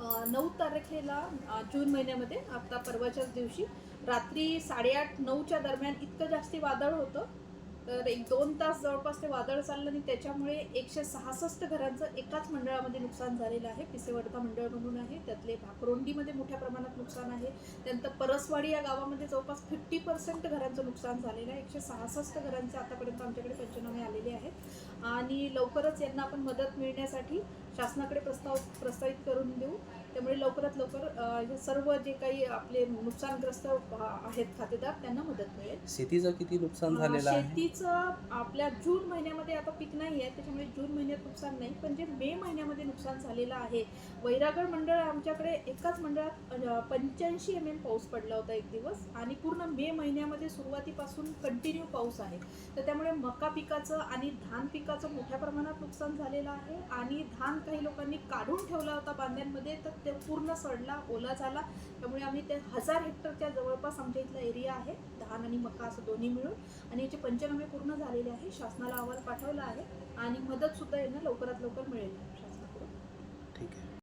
नऊ तारखेला जून महिन्यामध्ये आता परवाच्याच दिवशी रात्री साडेआठ नऊच्या दरम्यान इतकं जास्ती वादळ होतं. तर एक दोन तास जवळपास ते वादळ चाललं आणि त्याच्यामुळे एकशे सहासष्ट घरांचं एकाच मंडळामध्ये नुकसान झालेलं आहे. पिसेवडका मंडळ म्हणून आहे. त्यातले भाकरोंडीमध्ये मोठ्या प्रमाणात नुकसान आहे. त्यानंतर परसवाडी या गावामध्ये जवळपास फिफ्टी पर्सेंट घरांचं नुकसान झालेलं आहे. एकशे सहासष्ट घरांचे आतापर्यंत आमच्याकडे पंचनामे आलेले आहेत. आणि लवकरच यांना आपण मदत मिळण्यासाठी शासनाकडे प्रस्ताव प्रस्तावित करून देऊ. त्यामुळे लवकरात लवकर हे सर्व जे काही आपले नुकसानग्रस्त आहेत खातेदार त्यांना मदत मिळेल. शेतीचं किती नुकसान झालेलं आहे? शेतीचं आपल्या जून महिन्यामध्ये आता पीक नाही आहे त्याच्यामुळे जून महिन्यात नुकसान नाही पण जे मे महिन्यामध्ये नुकसान झालेलं आहे वैरागड मंडळ आमच्याकडे एकाच मंडळात पंच्याऐंशी एम एम पाऊस पडला होता एक दिवस आणि पूर्ण मे महिन्यामध्ये सुरुवातीपासून कंटिन्यू पाऊस आहे. तर त्यामुळे मका पिकाचं आणि धान पिकाचं मोठ्या प्रमाणात नुकसान झालेलं आहे. आणि धान काही लोकांनी काढून ठेवला होता बांध्यांमध्ये तर ते पूर्ण सडला ओला झाला. त्यामुळे आम्ही ते हजार हेक्टरच्या जवळपास आमच्या इथला एरिया आहे धान आणि मका असं दोन्ही मिळून. आणि याचे पंचनामे पूर्ण झालेले आहे शासनाला अहवाल पाठवला आहे. आणि मदतसुद्धा यांना लवकरात लवकर मिळेल शासनाकडून. ठीक आहे.